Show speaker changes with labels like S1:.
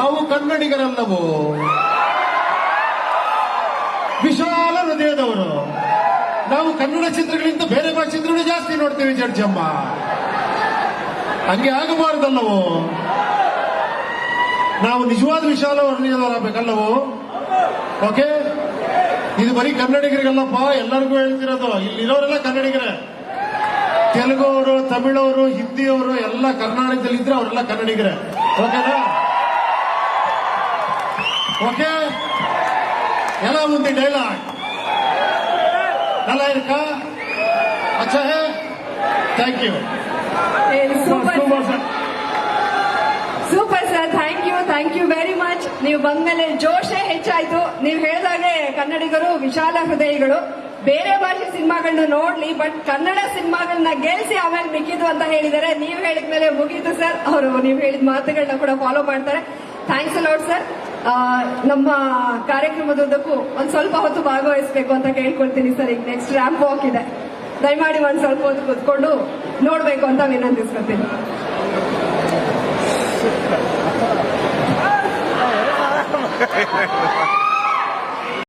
S1: ನಾವು ಕನ್ನಡಿಗರಲ್ಲವೋ? ವಿಶಾಲ ಹೃದಯದವರು. ನಾವು ಕನ್ನಡ ಚಿತ್ರಗಳಿಂದ ಬೇರೆ ಭಾಷೆ ಚಿತ್ರಗಳು ಜಾಸ್ತಿ ನೋಡ್ತೀವಿ ಜಡ್ಜಮ್ಮ ಹಂಗೆ ಆಗಬಾರದಲ್ಲವೋ? ನಾವು ನಿಜವಾದ ವಿಶಾಲ ಹೃದಯದವರಾಗಬೇಕಲ್ಲವೋ? ಓಕೆ ಇದು ಬರೀ ಕನ್ನಡಿಗರಿಗಲ್ಲಪ್ಪ, ಎಲ್ಲರಿಗೂ ಹೇಳ್ತಿರೋದು. ಇಲ್ಲಿರೋರೆಲ್ಲ ಕನ್ನಡಿಗರೇ. ತೆಲುಗು ಅವರು ತಮಿಳವರು ಹಿಂದಿಯವರು ಎಲ್ಲ ಕರ್ನಾಟಕದಲ್ಲಿ ಇದ್ರೆ ಅವರೆಲ್ಲ ಕನ್ನಡಿಗರೇ. ಓಕೆನಾ ఓకే ఎలా ఉంది డైలాగ్ నల్లా ఇరుకా అచ్చా
S2: hey
S1: thank you
S2: super sir thank you thank you very much ನೀವು ಬಂದ್ಮೇಲೆ ಜೋಶೇ ಹೆಚ್ಚಾಯ್ತು. ನೀವು ಹೇಳಿದಾಗೆ ಕನ್ನಡಿಗರು ವಿಶಾಲ ಹೃದಯಗಳು. ಬೇರೆ ಭಾಷೆ ಸಿನಿಮಾಗಳನ್ನ ನೋಡ್ಲಿ ಬಟ್ ಕನ್ನಡ ಸಿನಿಮಾಗಳನ್ನ ಗೆಲ್ಸಿ ಆಮೇಲೆ ಮಿಕ್ಕಿದ್ದು ಅಂತ ಹೇಳಿದ್ದಾರೆ ನೀವು ಹೇಳಿದ್ಮೇಲೆ ಮುಗೀತು ಸರ್. ಅವರು ನೀವು ಹೇಳಿದ ಮಾತುಗಳನ್ನ ಕೂಡ ಫಾಲೋ ಮಾಡ್ತಾರೆ. ಥ್ಯಾಂಕ್ಸ್ ಅಲೌಟ್ ಸರ್ ನಮ್ಮ ಕಾರ್ಯಕ್ರಮದುದ್ದಕ್ಕೂ ಒಂದ್ ಸ್ವಲ್ಪ ಹೊತ್ತು ಭಾಗವಹಿಸಬೇಕು ಅಂತ ಕೇಳ್ಕೊಳ್ತೀನಿ ಸರ್ ಈಗ ನೆಕ್ಸ್ಟ್ ರ್ಯಾಂಪ್ ವಾಕ್ ಇದೆ ದಯಮಾಡಿ ಒಂದ್ ಸ್ವಲ್ಪ ಹೊತ್ತು ಕೂತ್ಕೊಂಡು ನೋಡ್ಬೇಕು ಅಂತ ವಿನಂತಿಸ್ಕೊತೀನಿ
S3: Ha ha ha ha!